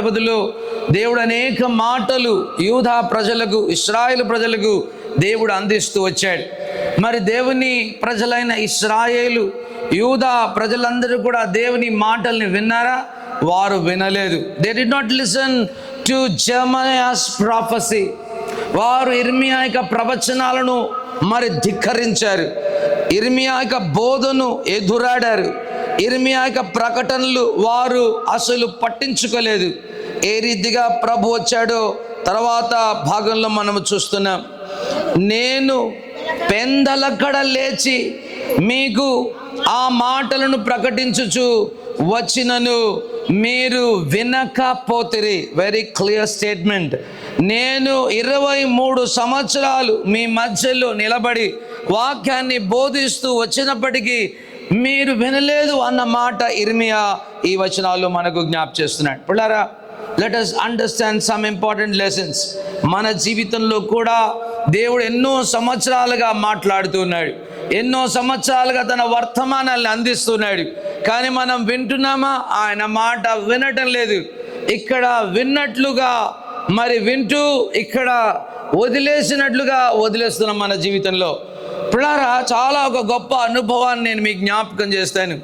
వ్యవధిలో దేవుడు అనేక మాటలు యూధా ప్రజలకు ఇస్రాయేల్ ప్రజలకు దేవుడు అందిస్తూ వచ్చాడు. మరి దేవుని ప్రజలైన ఇస్రాయేలు యూదా ప్రజలందరూ కూడా దేవుని మాటల్ని విన్నారా? వారు వినలేదు. They did not listen to Jeremiah's prophecy వారు ఇర్మియా యొక్క ప్రవచనాలను మరి ధిక్కరించారు. ఇర్మియా యొక్క బోధను ఎదురాడారు. ఇర్మియా యొక్క ప్రకటనలు వారు అసలు పట్టించుకోలేదు. ఏ రీతిగా ప్రభు వచ్చాడో తర్వాత భాగంలో మనం చూస్తున్నాం. నేను పెందలక్కడ లేచి మీకు ఆ మాటలను ప్రకటించుచు వచ్చినను. మీరు వినకపోతిరి. వెరీ క్లియర్ స్టేట్మెంట్ నేను ఇరవై మూడు సంవత్సరాలు మీ మధ్యలో నిలబడి వాక్యాన్ని బోధిస్తూ వచ్చినప్పటికీ మీరు వినలేదు అన్న మాట ఇర్మియా ఈ వచనాల్లో మనకు జ్ఞాప్ చేస్తున్నాడు. పిల్లరా let us understand some important lessons మన జీవితంలో కూడా దేవుడు ఎన్నో సంవత్సరాలుగా మాట్లాడుతున్నాడు. ఎన్నో సంవత్సరాలుగా తన వర్తమానాన్ని అందిస్తున్నాడు. కానీ మనం వింటున్నామా? ఆయన మాట వినటం లేదు. ఇక్కడ విన్నట్లుగా మరి వింటూ ఇక్కడ వదిలేసినట్లుగా వదిలేస్తున్నాం మన జీవితంలో. పిల్లారా చాలా ఒక గొప్ప అనుభవాన్ని నేను మీకు జ్ఞాపకం చేస్తాను.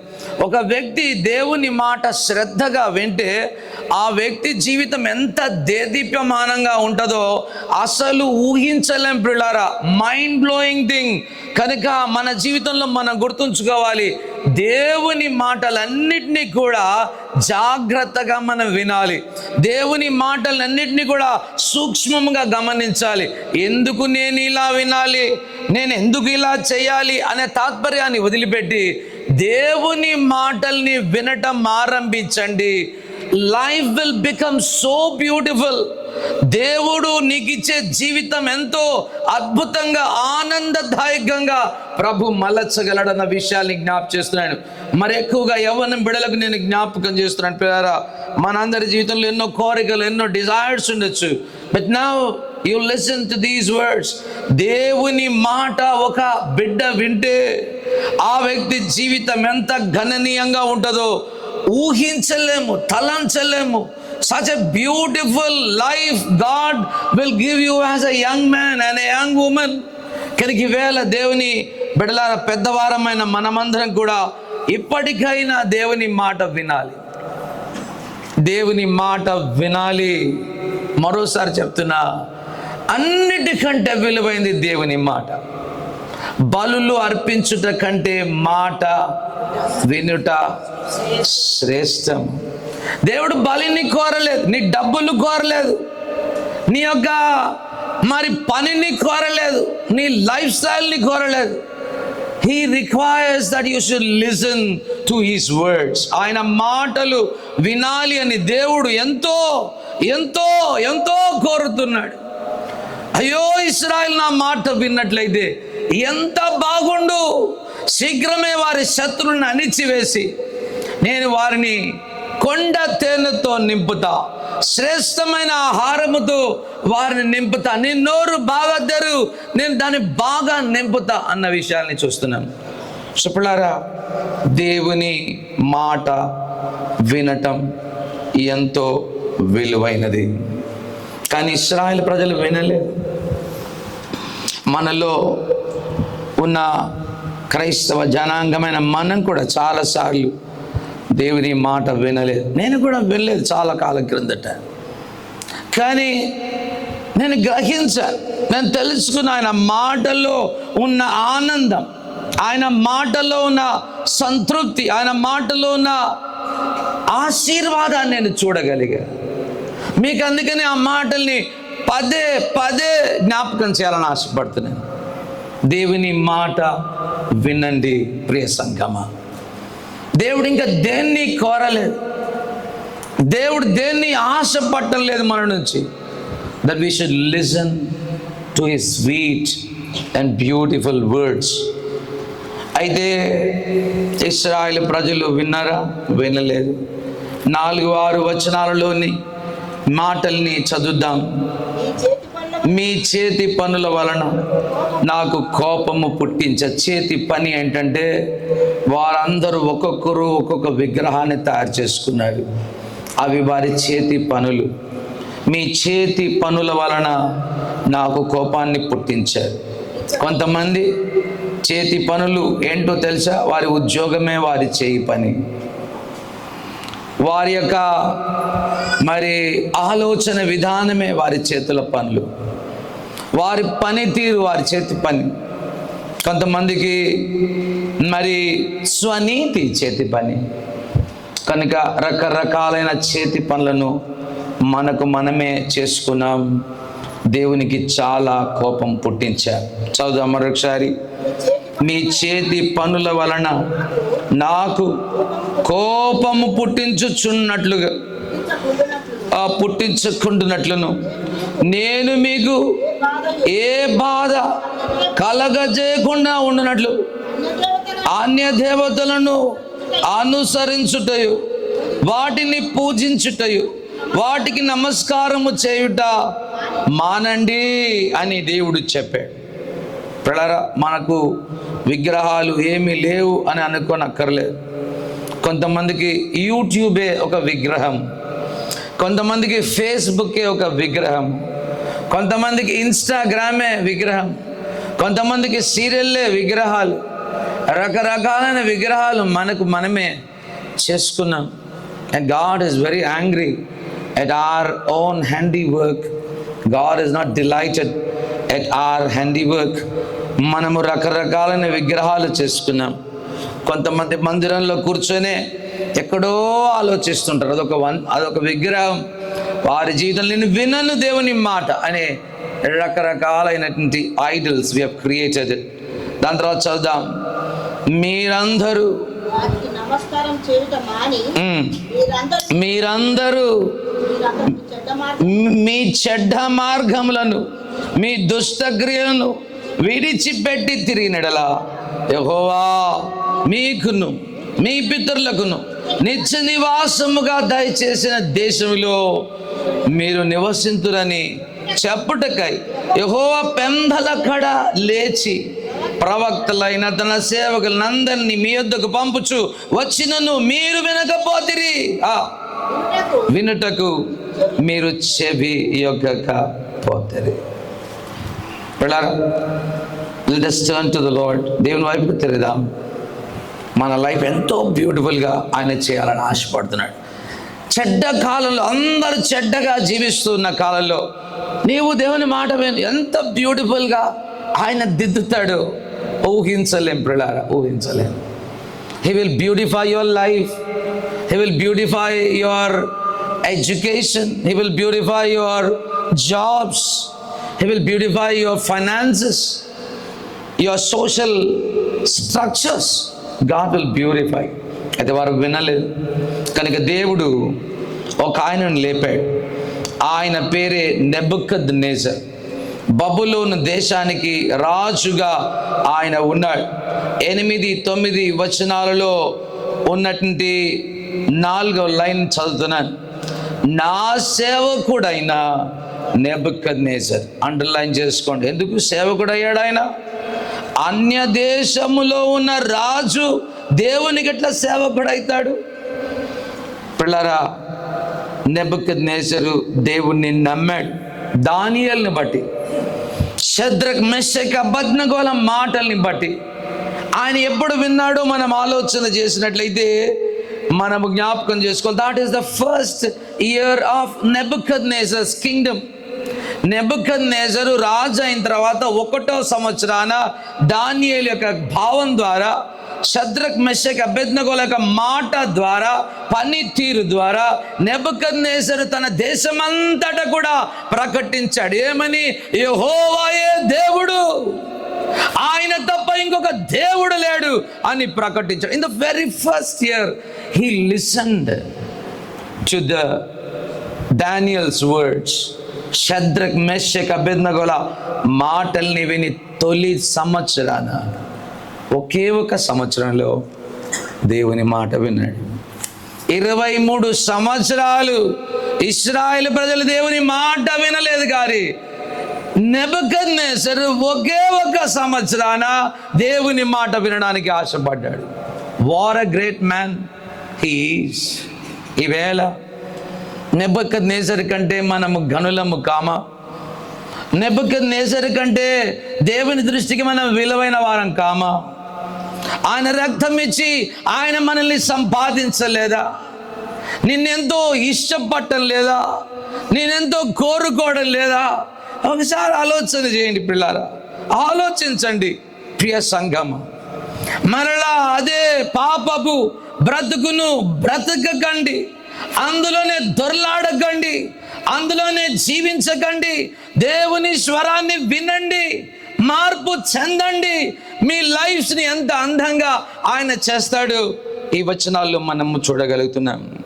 ఒక వ్యక్తి దేవుని మాట శ్రద్ధగా వింటే ఆ వ్యక్తి జీవితం ఎంత దేదీప్యమానంగా ఉంటుందో అసలు ఊహించలేం పిల్లారా. మైండ్ బ్లోయింగ్ థింగ్ కనుక మన జీవితంలో మనం గుర్తుంచుకోవాలి దేవుని మాటలన్నిటినీ కూడా జాగ్రత్తగా మనం వినాలి. దేవుని మాటలన్నిటినీ కూడా సూక్ష్మంగా గమనించాలి. ఎందుకు నేను ఇలా వినాలి? నేను ఎందుకు ఇలా చేయాలి? అనే తాత్పర్యాన్ని వదిలిపెట్టి దేవుని మాటల్ని వినటం ఆరంభించండి. Life will become so beautiful దేవుడు నీకు ఇచ్చే జీవితం ఎంతో అద్భుతంగా ఆనందదాయకంగా ప్రభు మలచగలడన్న విషయాన్ని జ్ఞాపకం చేస్తున్నాడు. మరి ఎక్కువగా యవ్వనం బిడలకు నేను జ్ఞాపకం చేస్తున్నాను పిల్లారా మనందరి జీవితంలో ఎన్నో కోరికలు ఎన్నో డిజైర్స్ ఉండొచ్చు. బట్ నా you listen to these words దేవుని మాట ఒక బిడ్డ వింటే ఆ వ్యక్తి జీవితం ఎంత గణనీయంగా ఉంటుందో ఊహించలేము తలంచలేము. Such a beautiful life God will give you as a young man and a young woman కనుక వేళ దేవుని బిడలార పెద్దవారమైన మనమందరం కూడా ఇప్పటికైనా దేవుని మాట వినాలి. దేవుని మాట వినాలి. మరోసారి చెప్తున్నా అన్నిటికంటే విలువైంది దేవుని మాట. బలులు అర్పించుట కంటే మాట వినుట శ్రేష్టం. దేవుడు బలిని కోరలేదు నీ డబ్బులు కోరలేదు నీ యొక్క మరి పనిని కోరలేదు నీ లైఫ్ స్టైల్ని కోరలేదు. He requires that you should listen to his words ఆయన మాటలు వినాలి అని దేవుడు ఎంతో ఎంతో ఎంతో కోరుతున్నాడు. అయ్యో ఇస్రాయల్ నా మాట విన్నట్లయితే ఎంత బాగుండు. శీఘ్రమే వారి శత్రువుని అణిచివేసి నేను వారిని కొండ తేనెతో నింపుతా. శ్రేష్టమైన ఆహారముతో వారిని నింపుతా. నీ నోరు బాగా తెరు నేను దాన్ని బాగా నింపుతా అన్న విషయాల్ని చూస్తున్నాను చెప్పలారా దేవుని మాట వినటం ఎంతో విలువైనది. కానీ ఇస్రాయల్ ప్రజలు వినలేదు. మనలో ఉన్న క్రైస్తవ జనాంగమైన మనం కూడా చాలాసార్లు దేవుని మాట వినలేదు. నేను కూడా వినలేదు చాలా కాలం క్రిందట. కానీ నేను గ్రహించాను నేను తెలుసుకున్న ఆయన మాటల్లో ఉన్న ఆనందం ఆయన మాటలో ఉన్న సంతృప్తి ఆయన మాటలో ఉన్న ఆశీర్వాదాన్ని నేను చూడగలిగాను మీకు అందుకని ఆ మాటల్ని పదే పదే జ్ఞాపకం చేయాలని ఆశపడుతున్నాను. దేవుని మాట వినండి ప్రియ సంగమ. దేవుడు ఇంకా దేన్ని కోరలేదు. దేవుడు దేన్ని ఆశపడటం లేదు మన నుంచి. That we should listen to his sweet and beautiful words అయితే ఇస్రాయల్ ప్రజలు విన్నారా? వినలేదు. నాలుగు ఆరు వచనాలలోని మాటల్ని చదువుదాం మీ చేతి పనుల వలన నాకు కోపము పుట్టించే చేతి పని ఏంటంటే వారందరూ ఒక్కొక్కరు ఒక్కొక్క విగ్రహాన్ని తయారు చేసుకున్నారు. అవి వారి చేతి పనులు. మీ చేతి పనుల వలన నాకు కోపాన్ని పుట్టించారు. కొంతమంది చేతి పనులు ఏంటో తెలుసా? వారి ఉద్యోగమే వారి చేయి పని. వారి యొక్క మరి ఆలోచన విధానమే వారి చేతుల పనులు. వారి పనితీరు వారి చేతి పని. కొంతమందికి మరి స్వనీతి చేతి పని. కనుక రకరకాలైన చేతి పనులను మనకు మనమే చేసుకున్నాం. దేవునికి చాలా కోపం పుట్టించారు. చదువు మరొకసారి. మీ చేతి మీ చేతి పనుల వలన నాకు కోపము పుట్టించుచున్నట్లుగా ఆ పుట్టించుకుంటున్నట్లును. నేను మీకు ఏ బాధ కలగజేయకుండా ఉండునట్లు అన్య దేవతలను అనుసరించుటయు వాటిని పూజించుటయు వాటికి నమస్కారము చేయుట మానండి అని దేవుడు చెప్పాడు. పిల్లరా మనకు విగ్రహాలు ఏమీ లేవు అని అనుకోనక్కర్లేదు. కొంతమందికి యూట్యూబే ఒక విగ్రహం. కొంతమందికి ఫేస్బుకే ఒక విగ్రహం. కొంతమందికి ఇన్స్టాగ్రామే విగ్రహం. కొంతమందికి సీరియల్లే విగ్రహాలు. రకరకాలైన విగ్రహాలు మనకు మనమే చేసుకున్నాం. And God is very angry at our own handiwork God is not delighted at our handiwork మనము రకరకాలైన విగ్రహాలు చేసుకున్నాం. కొంతమంది మందిరంలో కూర్చొనే ఎక్కడో ఆలోచిస్తుంటారు. అదొక వన్ అదొక విగ్రహం. వారి జీవితంలో నేను వినను దేవుని మాట అనే రకరకాలైనటువంటి ఐడల్స్ వి క్రియేటెడ్ దాని తర్వాత చదుదాం మీరందరూ మీరందరూ మీ చెడ్డ మార్గములను మీ దుష్టక్రియలను విడిచిపెట్టి తిరిగినడలా. యహోవా మీకును మీ పితరులకును నిత్య నివాసముగా దయచేసిన దేశంలో మీరు నివసింతురని చెప్పుటకై యహోవ పెందల కడ లేచి ప్రవక్తలైన తన సేవకులందరినీ మీ యొద్దకు పంపుచు వచ్చినను మీరు వినకపోతిరి. ఆ వినుటకు మీరు చెవి యొక్క పోతరి. పిల్లరా లెట్ టర్న్ టు ద దేవుని వైపుకు తిరిదాం మన లైఫ్ ఎంతో బ్యూటిఫుల్గా ఆయన చేయాలని ఆశపడుతున్నాడు. చెడ్డ కాలంలో అందరూ చెడ్డగా జీవిస్తున్న కాలంలో నీవు దేవుని మాట విను ఎంత బ్యూటిఫుల్గా ఆయన దిద్దుతాడు ఊహించలేం ప్రళార ఊహించలేం. He will beautify your life he will beautify your education he will beautify your jobs he will beautify your finances your social structures God will beautify అయితే వారు వినలేదు. కనుక దేవుడు ఒక ఆయనను లేపాడు. ఆయన పేరే నెబుకద్ నేజర్ బబులోను దేశానికి రాజుగా ఆయన ఉన్నాడు. ఎనిమిది తొమ్మిది వచనాలలో ఉన్నటువంటి నాలుగో లైన్ చదువుతున్నాను. నా సేవకుడైన నెబుకద్ అండర్లైన్ చేసుకోండి. ఎందుకు? సేవకుడు అయ్యాడు ఆయన అన్య దేశములో ఉన్న రాజు దేవునికి ఎట్లా సేవకుడు అవుతాడు పిల్లరా నెబుకద్ నేసరు దేవుణ్ణి నమ్మాడు. దానియల్ని బట్టి శద్రక్ మెషక్ అబద్నగోల మాటల్ని బట్టి ఆయన ఎప్పుడు విన్నాడో మనం ఆలోచన చేసినట్లయితే మనము జ్ఞాపకం చేసుకోవాలి that is the first year of Nebuchadnezzar's kingdom Nebuchadnezzar రాజు అయిన తర్వాత ఒకటో సంవత్సరాన దానియేలు యొక్క భావం ద్వారా శద్రక్ మెషక్ అభ్యర్థనగోల యొక్క మాట ద్వారా పనితీరు ద్వారా నెబుకద్ నేజరు తన దేశమంతట కూడా ప్రకటించాడు. ఏమని? యహోవాయే దేవుడు. ఆయన తప్ప ఇంకొక దేవుడు లేడు అని ప్రకటించాడు. In the very first year he listened to the Daniel's words Shadrach Meshach అభ్యర్థనగోల మాటల్ని విని తొలి సంవత్సరాన ఒకే ఒక సంవత్సరంలో దేవుని మాట విన్నాడు. ఇరవై మూడు సంవత్సరాలు ఇస్రాయేల్ ప్రజలు దేవుని మాట వినలేదు గారి నెబకద్నేసరు ఒకే ఒక సంవత్సరాన దేవుని మాట వినడానికి ఆశపడ్డాడు. What a great man he's ఈవేళ నెబ్బక్క నేసరి కంటే మనము గనులము కామ? నెబ్బక్క నేసరి కంటే దేవుని దృష్టికి మనం విలువైన వారం కామా? ఆయన రక్తం ఇచ్చి ఆయన మనల్ని సంపాదించలేదా? నిన్నెంతో ఇష్టపడటం లేదా? నేనెంతో కోరుకోవడం లేదా? ఒకసారి ఆలోచన చేయండి పిల్లారా. ఆలోచించండి ప్రియ సంగమ. మరలా అదే పాపపు బ్రతుకును బ్రతకకండి. అందులోనే దొర్లాడకండి అందులోనే జీవించకండి దేవుని స్వరాన్ని వినండి మార్పు చెందండి మీ లైఫ్స్ని ఎంత అందంగా ఆయన చేస్తాడు. ఈ వచనాల్లో మనము చూడగలుగుతున్నాం.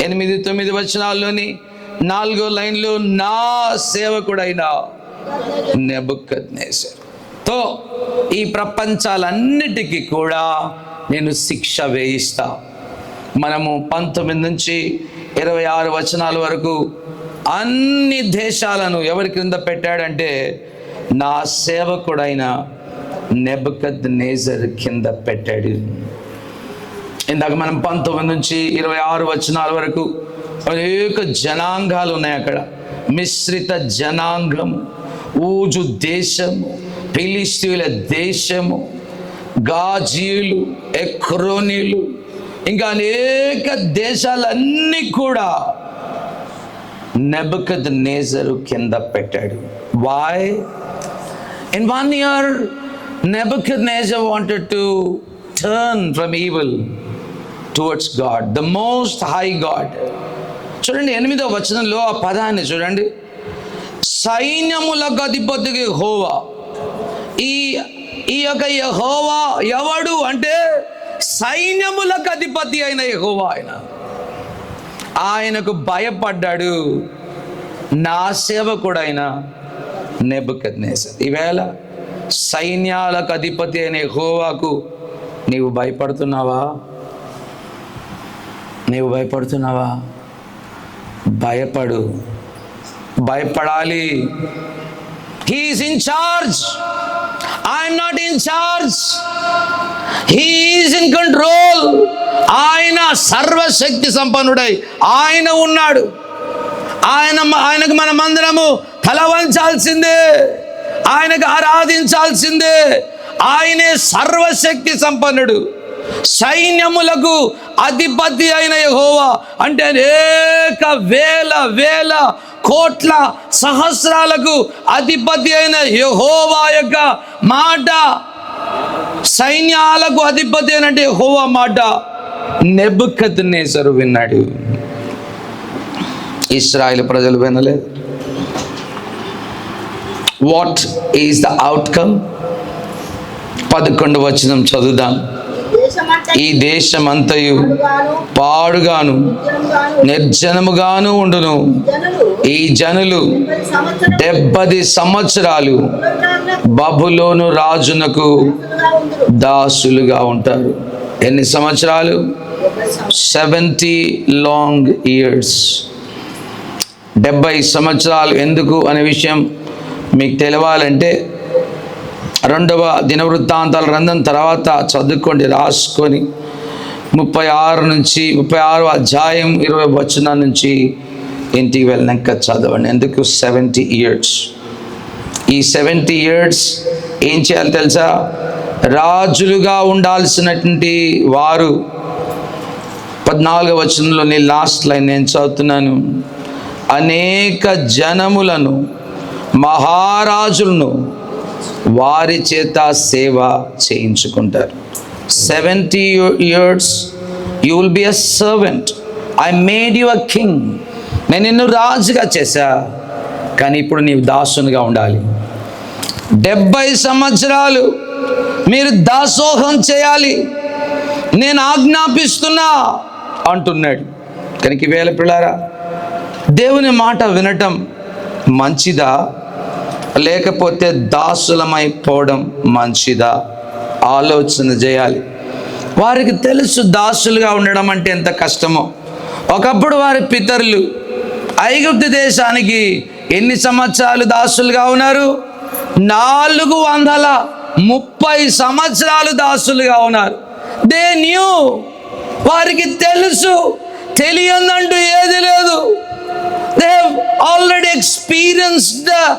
ఎనిమిది తొమ్మిది వచనాల్లోని నాలుగో లైన్లో నా సేవకుడైన నెబుకద్నేసర్. తో ఈ ప్రపంచాలన్నిటికీ కూడా నేను శిక్ష వేయిస్తా. మనము పంతొమ్మిది నుంచి ఇరవై ఆరు వచనాల వరకు అన్ని దేశాలను ఎవరి క్రింద పెట్టాడంటే నా సేవకుడైన నెబకద్ నేజర్ కింద పెట్టాడు. ఇందాక మనం పంతొమ్మిది నుంచి ఇరవై ఆరు వచనాల వరకు అనేక జనాంగాలు ఉన్నాయి అక్కడ. మిశ్రిత జనాంగం ఊజు దేశము ఫిలిస్తీన్ల దేశము గాజీలు ఎక్రోనీలు ఇంకా అనేక దేశాలన్నీ కూడా నెబకద్ నేజరు కింద పెట్టాడు. Why in one year Nebuchadnezzar wanted to turn from evil towards God the most high God చూడండి ఎనిమిదో వచనంలో ఆ పదాన్ని చూడండి. సైన్యముల అధిపతికి హోవా ఈ ఈ యొక్క యహోవా ఎవడు అంటే సైన్యములకు అధిపతి అయిన ఎహోవా ఆయన. ఆయనకు భయపడ్డాడు. నా సేవకుడైన నెబుకద్నేసర్ ఈవేళ సైన్యాలకు అధిపతి అయిన ఎహోవాకు నీవు భయపడుతున్నావా? నీవు భయపడుతున్నావా? భయపడు. భయపడాలి. He's in charge I'm not in charge he's in control ఆయన సర్వశక్తి సంపన్నుడై ఆయన ఉన్నాడు. ఆయన ఆయనకు మనమందరము తల వంచాల్సిందే ఆయనకు ఆరాధించాల్సిందే. ఆయనే సర్వశక్తి సంపన్నుడు. సైన్యములకు అధిపతి అయిన యహోవా అంటే అనేక వేల వేల కోట్ల సహస్రాలకు అధిపతి అయిన యహోవా యొక్క మాట సైన్యాలకు అధిపతి అంటే హోవా మాట నెబ్బకత్ నేసరు విన్నాడు. ఇస్రాయేల్ ప్రజలు వినలేదు. వాట్ ఈస్ ద అవుట్కమ్ పదకొండు వచనం చదువుదాం. ఈ దేశమంతయు పాడుగాను, పాడుగాను నిర్జనముగాను, ఉండును. ఈ జనులు డెబ్బది సంవత్సరాలు బబులోను రాజునకు దాసులుగా ఉంటారు. ఎన్ని సంవత్సరాలు? Seventy long years. డెబ్బై సంవత్సరాలు ఎందుకు అనే విషయం మీకు తెలియాలంటే రెండవ దినవృత్తాంతాల రంధం తర్వాత చదువుకోండి రాసుకొని ముప్పై ఆరు నుంచి ముప్పై ఆరు అధ్యాయం ఇరవై వచనం నుంచి ఇంటికి వెళ్ళినాక చదవండి. ఎందుకు? Seventy years. ఈ సెవెంటీ ఇయర్స్ ఏం చేయాలి తెలుసా? రాజులుగా ఉండాల్సినటువంటి వారు పద్నాలుగవ వచనంలోని లాస్ట్ లైన్ నేను చదువుతున్నాను. అనేక జనములను మహారాజులను వారి చేత సేవ చేయించుకుంటారు. Seventy years you will be a servant I made you a king నేను నిన్ను రాజుగా చేశా. కానీ ఇప్పుడు నీవు దాసునిగా ఉండాలి. డెబ్బై సంవత్సరాలు మీరు దాసోహం చేయాలి. నేను ఆజ్ఞాపిస్తున్నా అంటున్నాడు. కనుక వేల పిల్లారా దేవుని మాట వినటం మంచిదా? లేకపోతే దాసులమైపోవడం మంచిదా? ఆలోచన చేయాలి. వారికి తెలుసు దాసులుగా ఉండడం అంటే ఎంత కష్టమో. ఒకప్పుడు వారి పితరులు ఐగుప్తు దేశానికి ఎన్ని సంవత్సరాలు దాసులుగా ఉన్నారు? నాలుగు వందల ముప్పై సంవత్సరాలు దాసులుగా ఉన్నారు. They knew. వారికి తెలుసు. తెలియదంటూ ఏది లేదు. Experienced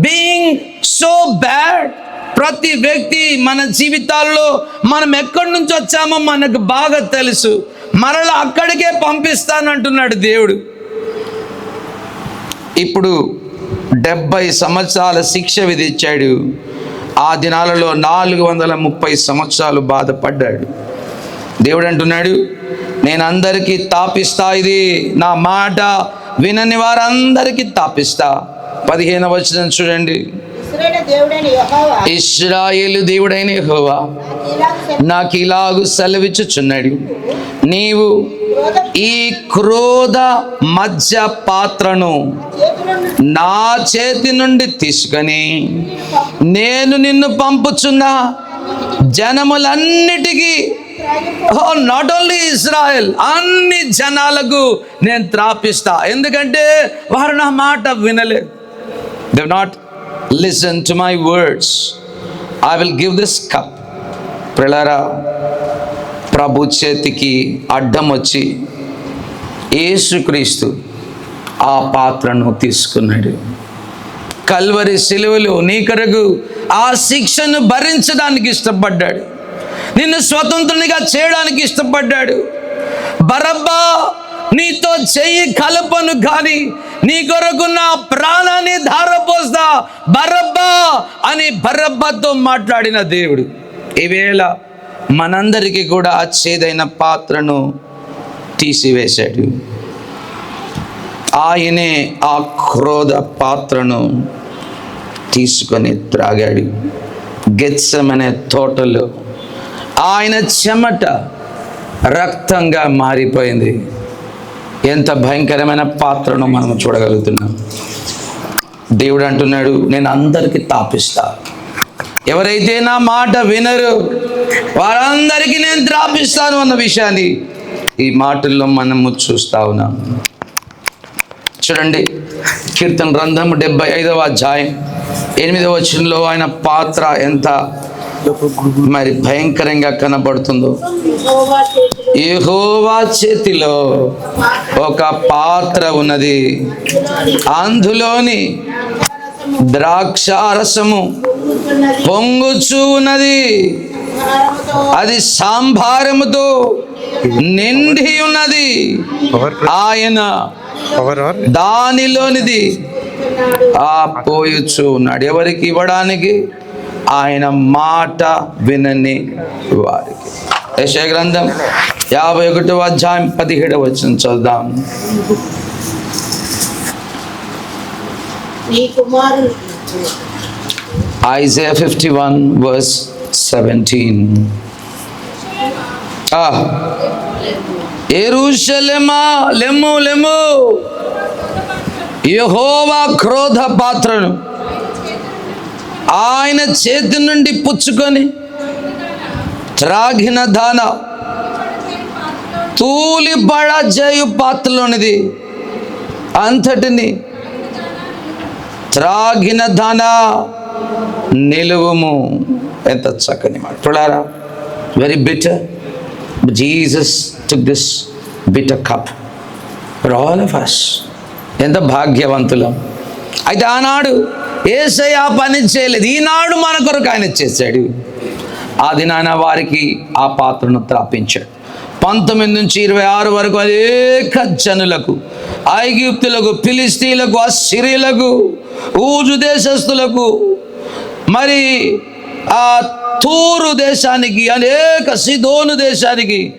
being so bad. ప్రతి వ్యక్తి మన జీవితాల్లో మనం ఎక్కడి నుంచి వచ్చామో మనకు బాగా తెలుసు. మరలా అక్కడికే పంపిస్తానంటున్నాడు దేవుడు. ఇప్పుడు డెబ్బై సంవత్సరాల శిక్ష విధించాడు. ఆ దినాలలో నాలుగు వందల ముప్పై సంవత్సరాలు బాధపడ్డాడు. దేవుడు అంటున్నాడు నేను అందరికీ తాపిస్తా ఇది నా మాట వినని వారందరికీ తాపిస్తా. పదిహేను వచనం చూడండి. ఇస్రాయేలు దేవుడైన యెహోవా. నాకు ఇలాగ సెలవిచ్చుచున్నాడు. నీవు ఈ క్రోధ మధ్య పాత్రను నా చేతి నుండి తీసుకొని నేను నిన్ను పంపుచున్న జనములన్నిటికీ నాట్ ఓన్లీ ఇజ్రాయెల్ అన్ని జనాలకు నేను త్రాపిస్తా. ఎందుకంటే వారు నా మాట వినలేదు. They not listen to my words I will give this cup ప్రళరా ప్రభు చేతికి అడ్డం వచ్చి యేసుక్రీస్తు ఆ పాత్రను తీసుకున్నాడు. కల్వరి శిలువలు నీ కొరకు ఆ శిక్షను భరించడానికి ఇష్టపడ్డాడు. నిన్ను స్వతంత్రునిగా చేయడానికి ఇష్టపడ్డాడు. బరబ్బా నీతో చెయ్యి కలపను కానీ నీ కొరకు నా ప్రాణాన్ని ధారపోస్తా బరబ్బా అని బరబ్బతో మాట్లాడిన దేవుడు. ఈవేళ మనందరికీ కూడా చేదైన పాత్రను తీసివేశాడు. ఆయనే ఆ క్రోధ పాత్రను తీసుకొని త్రాగాడు. గెత్సమనే తోటలో ఆయన చెమట రక్తంగా మారిపోయింది. ఎంత భయంకరమైన పాత్రను మనం చూడగలుగుతున్నాం. దేవుడు అంటున్నాడు నేను అందరికీ తాపిస్తా. ఎవరైతే నా మాట వినరు వారందరికీ నేను త్రాపిస్తాను అన్న విషయాన్ని ఈ మాటల్లో మనము చూస్తా ఉన్నాం. చూడండి కీర్తన గ్రంథం డెబ్బై ఐదవ అధ్యాయం ఎనిమిదవ వచనంలో ఆయన పాత్ర ఎంత? మరి భయంకరంగా కనబడుతుందో. యెహోవా చేతిలో ఒక పాత్ర ఉన్నది. అందులోని ద్రాక్షారసము రసము పొంగుచూ ఉన్నది. అది సాంభారముతో నిండి ఉన్నది ఆయన దానిలోనిది. ఆ పోయొచ్చు ఉన్నాడు. ఎవరికి ఇవ్వడానికి? ఆయన మాట వినని వారికి. యశ గ్రంథం యాభై ఒకటో అధ్యాయం పదిహేడవ వచ్చిన చూద్దాం Isaiah fifty one verse seventeen. ఎరుషలేమా? లెమ్ము లెమ్ము. యెహోవా క్రోధ పాత్రను ఆయన చేతి నుండి పుచ్చుకొని త్రాగిన దాన తూలి జయు పాత్రలోనిది అంతటిని త్రాగిన దాన నిలువము. ఎంత చక్కని మాట. చూడారా? Very bitter Jesus took this bitter cup for all of us. ఎంత భాగ్యవంతులం. అయితే ఆనాడు ఏసై ఆ పని చేయలేదు. ఈనాడు మన కొరకు ఆయన చేశాడు. ఆ దినాన వారికి ఆ పాత్రను త్రాపించాడు. పంతొమ్మిది నుంచి ఇరవై ఆరు వరకు అనేక జనులకు ఐగిప్తులకు ఫిలిస్తీన్లకు అసిరీలకు ఊజు దేశస్థులకు మరి ఆ తూరు దేశానికి అనేక సిదోను దేశానికి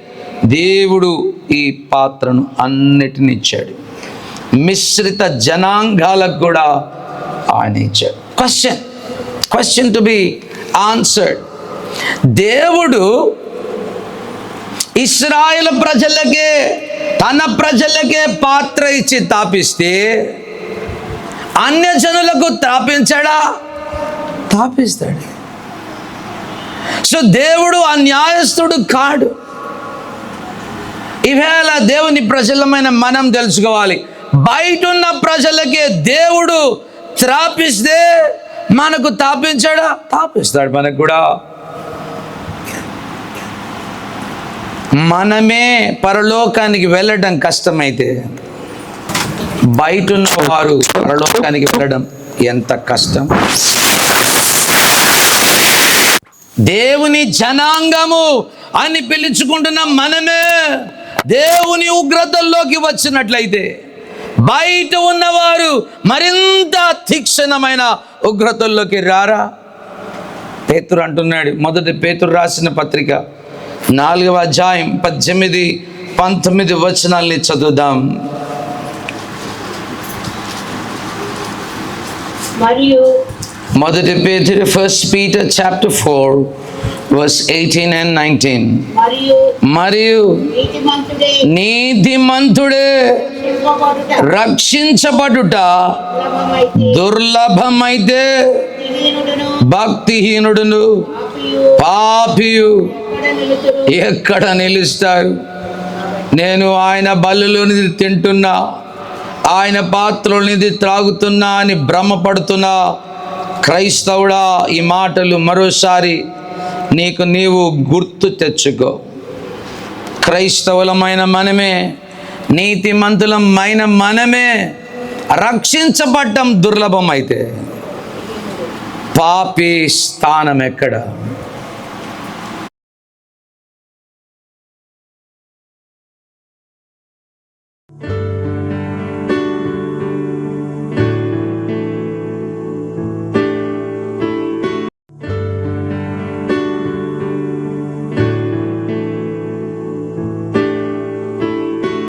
దేవుడు ఈ పాత్రను అన్నిటిని ఇచ్చాడు. మిశ్రిత జనాంగాలకు కూడా ఆయన ఇచ్చాడు. Question question to be answered దేవుడు ఇస్రాయల్ ప్రజలకే తన ప్రజలకే పాత్ర ఇచ్చి తాపిస్తే అన్యజనులకు తాపించాడా? తాపిస్తాడు. సో దేవుడు అన్యాయస్తుడు కాడు. ఈవేళ దేవుని ప్రజలమైన మనం తెలుసుకోవాలి. బయట ఉన్న ప్రజలకే దేవుడు త్రాపిస్తే మనకు తాపించాడా? తాపిస్తాడు మనకు కూడా. మనమే పరలోకానికి వెళ్ళడం కష్టమైతే బయట ఉన్న వారు పరలోకానికి వెళ్ళడం ఎంత కష్టం? దేవుని జనాంగము అని పిలుచుకుంటున్న మనమే దేవుని ఉగ్రతల్లోకి వచ్చినట్లయితే బయట ఉన్నవారు మరింత తీక్షణమైన ఉగ్రతల్లోకి రారా? పేతురు అంటున్నాడు. మొదటి పేతురు రాసిన పత్రిక నాలుగవ అధ్యాయం పద్దెనిమిది పంతొమ్మిది వచనాల్ని చదువుదాం. మరియు మొదటి పేతురు first Peter chapter four verse eighteen and nineteen మరియు నీతిమంతుడే నీతిమంతుడే శిల్పబడుట రక్షించబడుట దుర్లభమైతే భక్తిహీనుడును. పాపియు. ఎక్కడ నిలుస్తారు? నేను ఆయన బల్లులోనిది తింటున్నా. ఆయన పాత్రలోనిది త్రాగుతున్నా అని భ్రమపడుతున్నా. క్రైస్తవుడా ఈ మాటలు మరోసారి నీకు నీవు గుర్తు తెచ్చుకో. క్రైస్తవులమైన మనమే నీతిమంతులమైన మనమే రక్షించబడ్డం దుర్లభం అయితే పాపి స్థానం ఎక్కడ